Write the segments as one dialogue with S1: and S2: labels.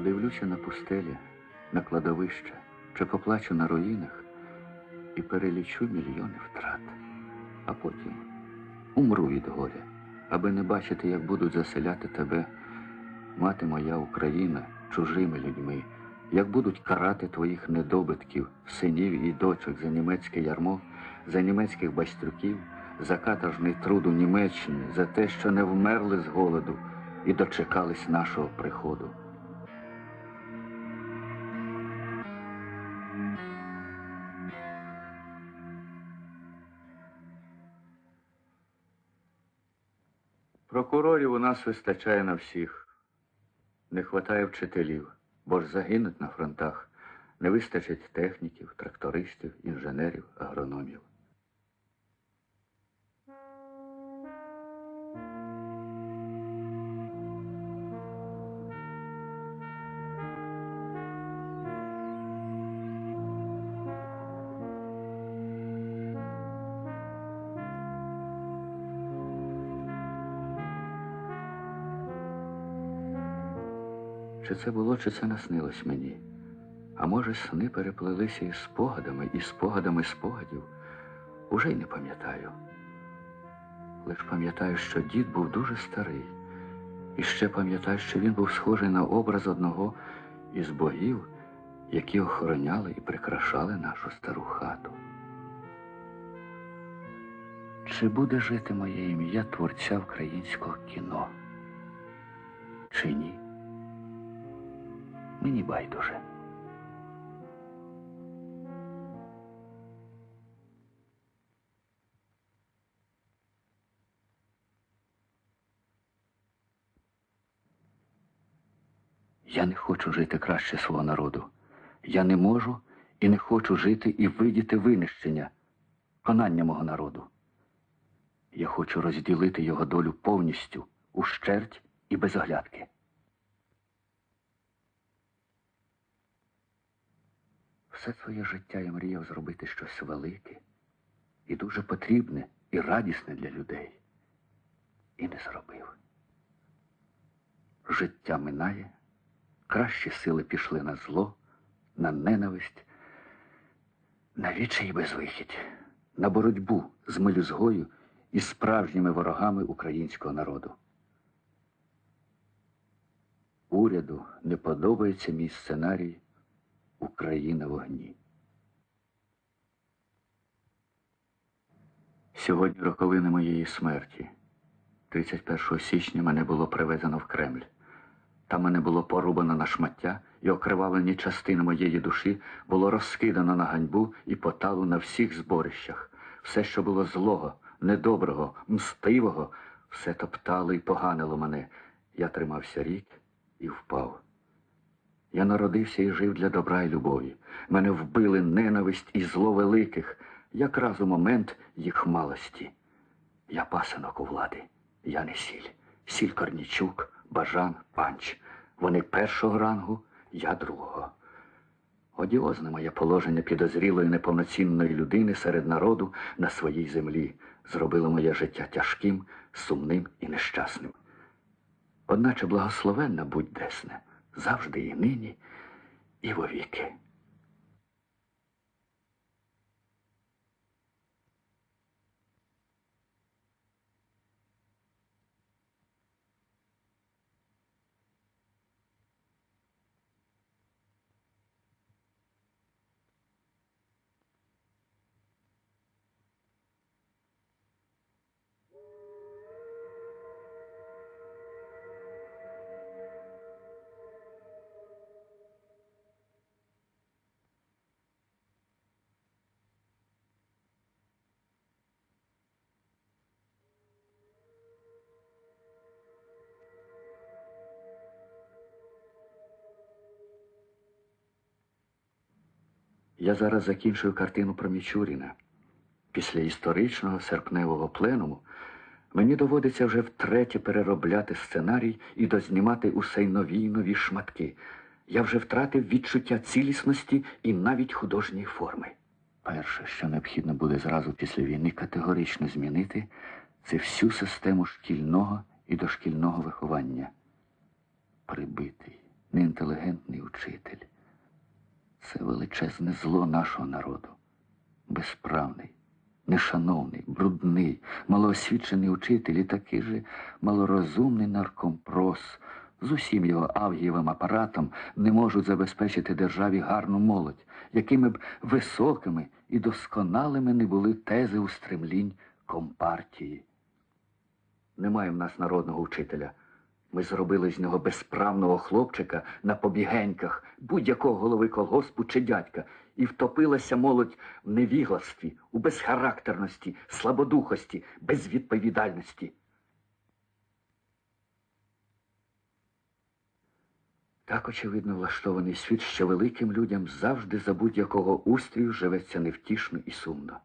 S1: Подивлюся на пустелі, на кладовище, чи поплачу на руїнах і перелічу мільйони втрат. А потім умру від горя, аби не бачити, як будуть заселяти тебе, мати моя Україна, чужими людьми, як будуть карати твоїх недобитків, синів і дочок за німецьке ярмо, за німецьких байстрюків, за каторжний труд у Німеччині, за те, що не вмерли з голоду і дочекались нашого приходу. Прокурорів у нас вистачає на всіх. Не вистачає вчителів, бо ж загинуть на фронтах. Не вистачить техніків, трактористів, інженерів, агрономів. Чи це було, чи це наснилось мені? А може, сни переплелися із спогадами, і спогадами спогадів? Уже й не пам'ятаю. Лиш пам'ятаю, що дід був дуже старий. І ще пам'ятаю, що він був схожий на образ одного із богів, які охороняли і прикрашали нашу стару хату. Чи буде жити моє ім'я творця українського кіно? Чи ні? Мені байдуже. Я не хочу жити краще свого народу. Я не можу і не хочу жити і видіти винищення, конання мого народу. Я хочу розділити його долю повністю, ущерть і без оглядки. Все своє життя я мріяв зробити щось велике і дуже потрібне і радісне для людей. І не зробив. Життя минає, кращі сили пішли на зло, на ненависть, на відчай і безвихідь, на боротьбу з мелюзгою і справжніми ворогами українського народу. Уряду не подобається мій сценарій Україна в огні. Сьогодні роковини моєї смерті. 31 січня мене було привезено в Кремль. Там мене було порубано на шмаття, і окривавлені частини моєї душі було розкидано на ганьбу і поталу на всіх зборищах. Все, що було злого, недоброго, мстивого, все топтало і поганило мене. Я тримався рік і впав. Я народився і жив для добра і любові. Мене вбили ненависть і зло великих, якраз у момент їх малості. Я пасенок у влади, я не сіль. Сіль Корнічук, Бажан, Панч. Вони першого рангу, я другого. Одіозне моє положення підозрілої неповноцінної людини серед народу на своїй землі зробило моє життя тяжким, сумним і нещасним. Одначе благословенна будь десне, завжди і нині, і вовіки. Я зараз закінчую картину про Мічуріна. Після історичного серпневого пленуму мені доводиться вже втретє переробляти сценарій і дознімати усе й нові й нові шматки. Я вже втратив відчуття цілісності і навіть художньої форми. Перше, що необхідно буде зразу після війни категорично змінити, це всю систему шкільного і дошкільного виховання. Прибитий, неінтелігентний учитель. Це величезне зло нашого народу. Безправний, нешановний, брудний, малоосвічений учитель і такий же малорозумний наркомпрос з усім його авгієвим апаратом не можуть забезпечити державі гарну молодь, якими б високими і досконалими не були тези устремлінь компартії. Немає в нас народного вчителя. Ми зробили з нього безправного хлопчика на побігеньках будь-якого голови колгоспу чи дядька, і втопилася молодь в невігластві, у безхарактерності, слабодухості, безвідповідальності. Так, очевидно, влаштований світ, що великим людям завжди за будь-якого устрію живеться невтішно і сумно.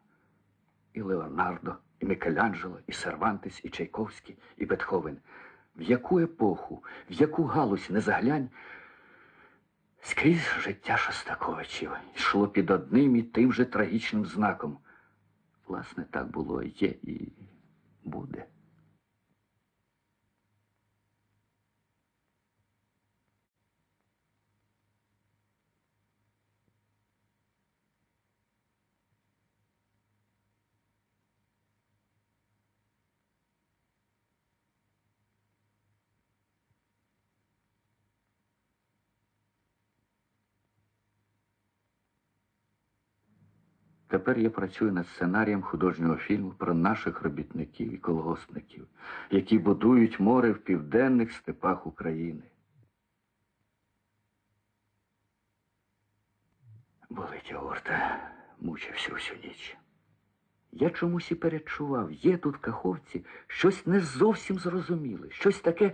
S1: І Леонардо, і Мікеланджело, і Сервантес, і Чайковський, і Бетховен. В яку епоху, в яку галузь не заглянь, скрізь життя Шостаковичів йшло під одним і тим же трагічним знаком. Власне, так було, є і буде. Тепер я працюю над сценарієм художнього фільму про наших робітників і колгоспників, які будують море в південних степах України. Болить аорта, мучився всю ніч. Я чомусь і перечував, є тут каховці щось не зовсім зрозуміле, щось таке,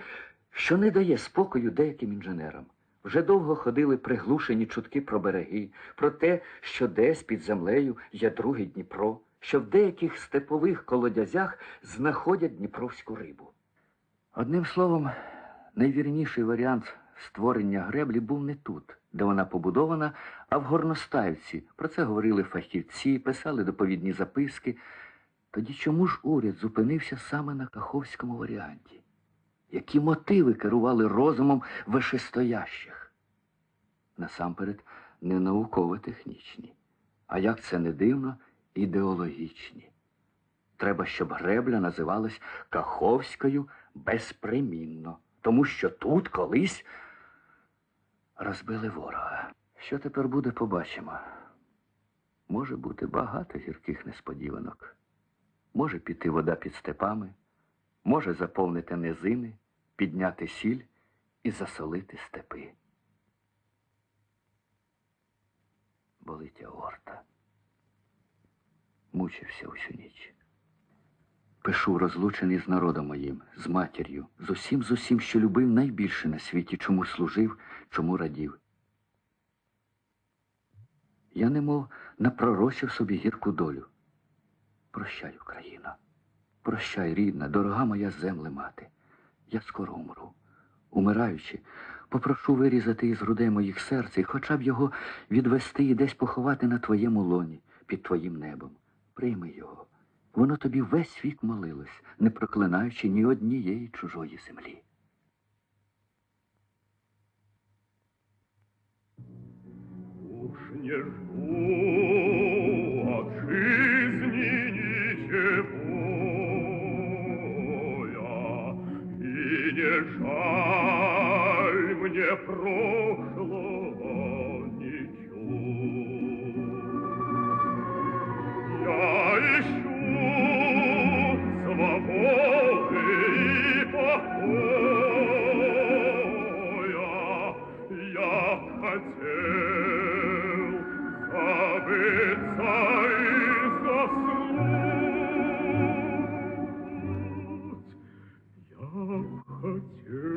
S1: що не дає спокою деяким інженерам. Вже довго ходили приглушені чутки про береги, про те, що десь під землею є другий Дніпро, що в деяких степових колодязях знаходять дніпровську рибу. Одним словом, найвірніший варіант створення греблі був не тут, де вона побудована, а в Горностаївці. Про це говорили фахівці, писали доповідні записки. Тоді чому ж уряд зупинився саме на каховському варіанті? Які мотиви керували розумом вишестоящих? Насамперед, не науково-технічні, а як це не дивно, ідеологічні. Треба, щоб гребля називалась Каховською безпримінно, тому що тут колись розбили ворога. Що тепер буде, побачимо. Може бути багато гірких несподіванок. Може піти вода під степами, може заповнити низини, підняти сіль і засолити степи. Болить аорта. Мучився усю ніч. Пишу розлучений з народом моїм, з матір'ю, з усім, з усім, що любив найбільше на світі, чому служив, чому радів. Я немов напророчив собі гірку долю. Прощай, Україна, прощай, рідна, дорога моя земле мати. Я скоро умру. Умираючи, попрошу вирізати із грудей моїх серця і хоча б його відвести і десь поховати на твоєму лоні, під твоїм небом. Прийми його. Воно тобі весь вік молилось, не проклинаючи ні однієї чужої землі.
S2: Уж не жду Dieu.